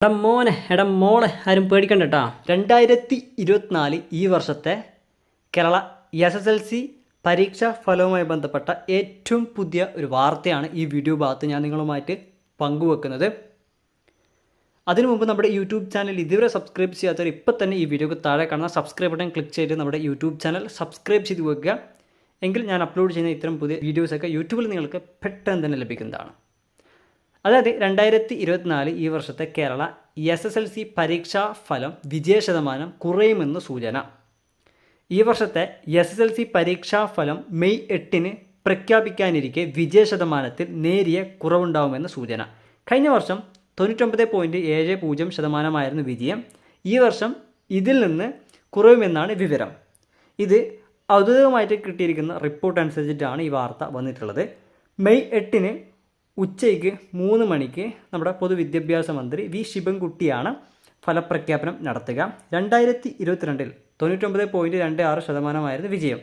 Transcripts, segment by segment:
എടാ മോനെ എടാ മോളെ ആരും പേടിക്കണ്ട രണ്ടായിരത്തി ഇരുപത്തിനാല് ഈ വർഷത്തെ Kerala S S L C പരീക്ഷാ ഫലവുമായി ബന്ധപ്പെട്ട ഏറ്റവും പുതിയ ഒരു വാർത്തയാണ് ഈ വീഡിയോ ഭാഗത്ത് ഞാൻ നിങ്ങളുമായിട്ട് പങ്കുവെക്കുന്നത്. അതിനു മുമ്പ് നമ്മുടെ യൂട്യൂബ് ചാനൽ ഇതുവരെ സബ്സ്ക്രൈബ് ചെയ്യാത്തവർ ഇപ്പോൾ തന്നെ ഈ വീഡിയോക്ക് താഴെ കാണുന്ന സബ്സ്ക്രൈബ് ബട്ടൺ ക്ലിക്ക് ചെയ്ത് നമ്മുടെ യൂട്യൂബ് ചാനൽ സബ്സ്ക്രൈബ് ചെയ്ത് വെക്കുക. എങ്കിൽ ഞാൻ അപ്ലോഡ് ചെയ്യുന്ന ഇത്തരം പുതിയ വീഡിയോസൊക്കെ യൂട്യൂബിൽ നിങ്ങൾക്ക് പെട്ടെന്ന് തന്നെ ലഭിക്കുന്നതാണ്. അതായത് രണ്ടായിരത്തി ഇരുപത്തിനാല് ഈ വർഷത്തെ Kerala S S L C പരീക്ഷാ ഫലം വിജയശതമാനം കുറയുമെന്ന് സൂചന. ഈ വർഷത്തെ എസ് എസ് എൽ സി പരീക്ഷാ ഫലം മെയ് എട്ടിന് പ്രഖ്യാപിക്കാനിരിക്കെ വിജയ ശതമാനത്തിൽ നേരിയ കുറവുണ്ടാവുമെന്ന് സൂചന. കഴിഞ്ഞ വർഷം തൊണ്ണൂറ്റൊമ്പത് പോയിന്റ് ഏഴ് പൂജ്യം ശതമാനമായിരുന്നു വിജയം. ഈ വർഷം ഇതിൽ നിന്ന് കുറയുമെന്നാണ് വിവരം. ഇത് ഔദ്യോഗികമായിട്ട് കിട്ടിയിരിക്കുന്ന റിപ്പോർട്ട് അനുസരിച്ചിട്ടാണ് ഈ വാർത്ത വന്നിട്ടുള്ളത്. മെയ് എട്ടിന് ഉച്ചയ്ക്ക് മൂന്ന് മണിക്ക് നമ്മുടെ പൊതുവിദ്യാഭ്യാസ മന്ത്രി വി ശിവൻകുട്ടിയാണ് ഫലപ്രഖ്യാപനം നടത്തുക. രണ്ടായിരത്തി ഇരുപത്തിരണ്ടിൽ തൊണ്ണൂറ്റൊമ്പത് പോയിന്റ് രണ്ട് ആറ് ശതമാനമായിരുന്നു വിജയം.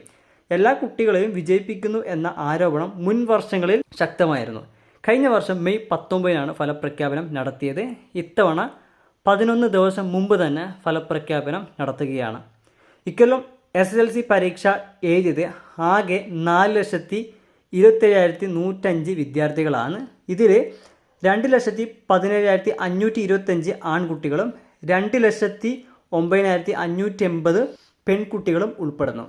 എല്ലാ കുട്ടികളെയും വിജയിപ്പിക്കുന്നു എന്ന ആരോപണം മുൻ വർഷങ്ങളിൽ ശക്തമായിരുന്നു. കഴിഞ്ഞ വർഷം മെയ് പത്തൊമ്പതിനാണ് ഫലപ്രഖ്യാപനം നടത്തിയത്. ഇത്തവണ പതിനൊന്ന് ദിവസം മുമ്പ് തന്നെ ഫലപ്രഖ്യാപനം നടത്തുകയാണ്. ഇക്കൊല്ലം എസ് എൽ സി പരീക്ഷ എഴുതിയത് ആകെ നാല് ലക്ഷത്തി ഇരുപത്തേഴായിരത്തി നൂറ്റഞ്ച് വിദ്യാർത്ഥികളാണ്. ഇതിൽ രണ്ട് ലക്ഷത്തി പതിനേഴായിരത്തി അഞ്ഞൂറ്റി ഇരുപത്തഞ്ച് ആൺകുട്ടികളും രണ്ട് ലക്ഷത്തി ഒമ്പതിനായിരത്തി അഞ്ഞൂറ്റി എൺപത് പെൺകുട്ടികളും ഉൾപ്പെടുന്നു.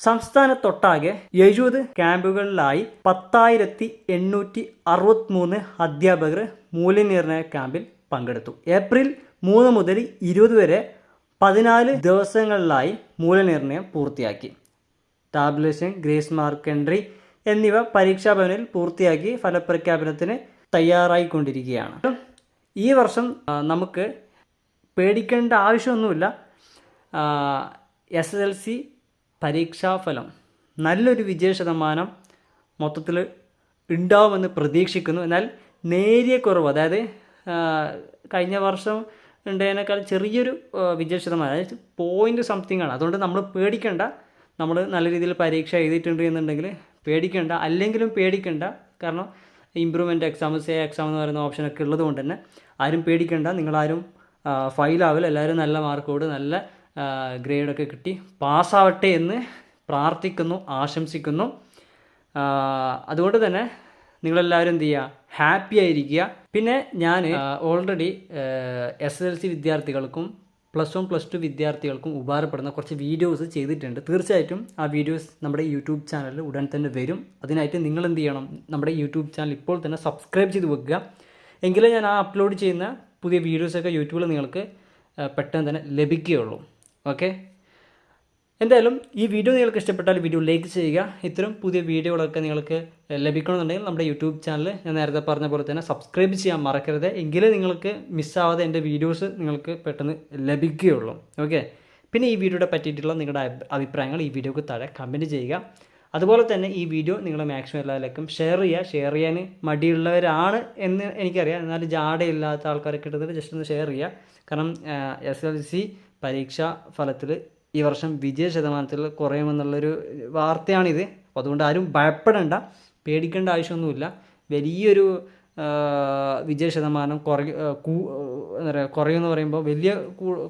സംസ്ഥാനത്തൊട്ടാകെ എഴുപത് ക്യാമ്പുകളിലായി പത്തായിരത്തി എണ്ണൂറ്റി അറുപത്തിമൂന്ന് അധ്യാപകർ മൂല്യനിർണയ ക്യാമ്പിൽ പങ്കെടുത്തു. ഏപ്രിൽ മൂന്ന് മുതൽ ഇരുപത് വരെ പതിനാല് ദിവസങ്ങളിലായി മൂല്യനിർണയം പൂർത്തിയാക്കി. ടാബ്ലേഷൻ ഗ്രേസ് മാർക്ക് എൻട്രി എന്നിവ പരീക്ഷാഭവനിൽ പൂർത്തിയാക്കി ഫലപ്രഖ്യാപനത്തിന് തയ്യാറായിക്കൊണ്ടിരിക്കുകയാണ്. ഈ വർഷം നമുക്ക് പേടിക്കേണ്ട ആവശ്യമൊന്നുമില്ല. എസ് എസ് എൽ സി പരീക്ഷാഫലം. നല്ലൊരു വിജയ ശതമാനം മൊത്തത്തിൽ ഉണ്ടാവുമെന്ന് പ്രതീക്ഷിക്കുന്നു. എന്നാൽ നേരിയ കുറവ് അതായത് കഴിഞ്ഞ വർഷം ഉണ്ടായതിനേക്കാൾ ചെറിയൊരു വിജയ ശതമാനം അതായത് പോയിന്റ് സംതിങ് ആണ്. അതുകൊണ്ട് നമ്മൾ പേടിക്കേണ്ട. നമ്മൾ നല്ല രീതിയിൽ പരീക്ഷ എഴുതിയിട്ടുണ്ട് എന്നുണ്ടെങ്കിൽ പേടിക്കേണ്ട അല്ലെങ്കിലും പേടിക്കേണ്ട. കാരണം ഇമ്പ്രൂവ്മെന്റ് എക്സാം സേ എക്സാം എന്ന് പറയുന്ന ഓപ്ഷനൊക്കെ ഉള്ളത് കൊണ്ട് തന്നെ ആരും പേടിക്കേണ്ട. നിങ്ങളാരും ഫൈലാവില്ല എല്ലാവരും നല്ല മാർക്കോട് നല്ല ഗ്രേഡൊക്കെ കിട്ടി. പാസ്സാവട്ടെ എന്ന് പ്രാർത്ഥിക്കുന്നു ആശംസിക്കുന്നു. അതുകൊണ്ട് തന്നെ നിങ്ങളെല്ലാവരും എന്ത് ചെയ്യുക ഹാപ്പി ആയിരിക്കുക. പിന്നെ ഞാൻ ഓൾറെഡി എസ് എൽ സി വിദ്യാർത്ഥികൾക്കും പ്ലസ് വൺ പ്ലസ് ടു വിദ്യാർത്ഥികൾക്കും ഉപകാരപ്പെടുന്ന കുറച്ച് വീഡിയോസ് ചെയ്തിട്ടുണ്ട്. തീർച്ചയായിട്ടും ആ വീഡിയോസ് നമ്മുടെ യൂട്യൂബ് ചാനലിൽ ഉടൻ തന്നെ വരും. അതിനായിട്ട് നിങ്ങൾ എന്ത് ചെയ്യണം? നമ്മുടെ യൂട്യൂബ് ചാനൽ ഇപ്പോൾ തന്നെ സബ്സ്ക്രൈബ് ചെയ്ത് വെക്കുക. എങ്കിലേ ഞാൻ ആ അപ്ലോഡ് ചെയ്യുന്ന പുതിയ വീഡിയോസൊക്കെ യൂട്യൂബിൽ നിങ്ങൾക്ക് പെട്ടെന്ന് തന്നെ ലഭിക്കുകയുള്ളൂ. ഓക്കെ? എന്തായാലും ഈ വീഡിയോ നിങ്ങൾക്ക് ഇഷ്ടപ്പെട്ടാൽ വീഡിയോ ലൈക്ക് ചെയ്യുക. ഇത്തരം പുതിയ വീഡിയോകളൊക്കെ നിങ്ങൾക്ക് ലഭിക്കണമെന്നുണ്ടെങ്കിൽ നമ്മുടെ യൂട്യൂബ് ചാനൽ ഞാൻ നേരത്തെ പറഞ്ഞ പോലെ തന്നെ സബ്സ്ക്രൈബ് ചെയ്യാൻ മറക്കരുത്. എങ്കിലേ നിങ്ങൾക്ക് മിസ്സാവാതെ എന്റെ വീഡിയോസ് നിങ്ങൾക്ക് പെട്ടെന്ന് ലഭിക്കുകയുള്ളൂ. ഓക്കെ? പിന്നെ ഈ വീഡിയോയുടെ പറ്റിയിട്ടുള്ള നിങ്ങളുടെ അഭിപ്രായങ്ങൾ ഈ വീഡിയോക്ക് താഴെ കമന്റ് ചെയ്യുക. അതുപോലെ തന്നെ ഈ വീഡിയോ നിങ്ങൾ മാക്സിമം എല്ലാവർക്കും ഷെയർ ചെയ്യുക. ഷെയർ ചെയ്യാൻ മടിയുള്ളവരാണ് എന്ന് എനിക്കറിയാം. എന്നാൽ ജാടയില്ലാത്ത ആൾക്കാരൊക്കെ എടുത്തിട്ട് ജസ്റ്റ് ഒന്ന് ഷെയർ ചെയ്യുക. കാരണം എസ് എൽ സി പരീക്ഷാ ഫലത്തിൽ ഈ വർഷം വിജയ ശതമാനത്തിൽ കുറയുമെന്നുള്ളൊരു വാർത്തയാണിത്. അപ്പോൾ അതുകൊണ്ട് ആരും ഭയപ്പെടേണ്ട. പേടിക്കേണ്ട ആവശ്യമൊന്നുമില്ല. വലിയൊരു വിജയ ശതമാനം കുറയ ആ, കൂ- എന്താ പറയുക കുറയുമെന്ന് പറയുമ്പോൾ വലിയ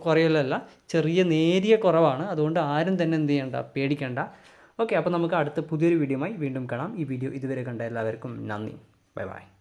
കുറയലല്ല ചെറിയ നേരിയ കുറവാണ്. അതുകൊണ്ട് ആരും തന്നെ എന്ത് ചെയ്യണ്ട പേടിക്കേണ്ട. ഓക്കെ അപ്പോൾ നമുക്ക് അടുത്ത പുതിയൊരു വീഡിയോയുമായി വീണ്ടും കാണാം. ഈ വീഡിയോ ഇതുവരെ കണ്ട എല്ലാവർക്കും നന്ദി. Bye bye.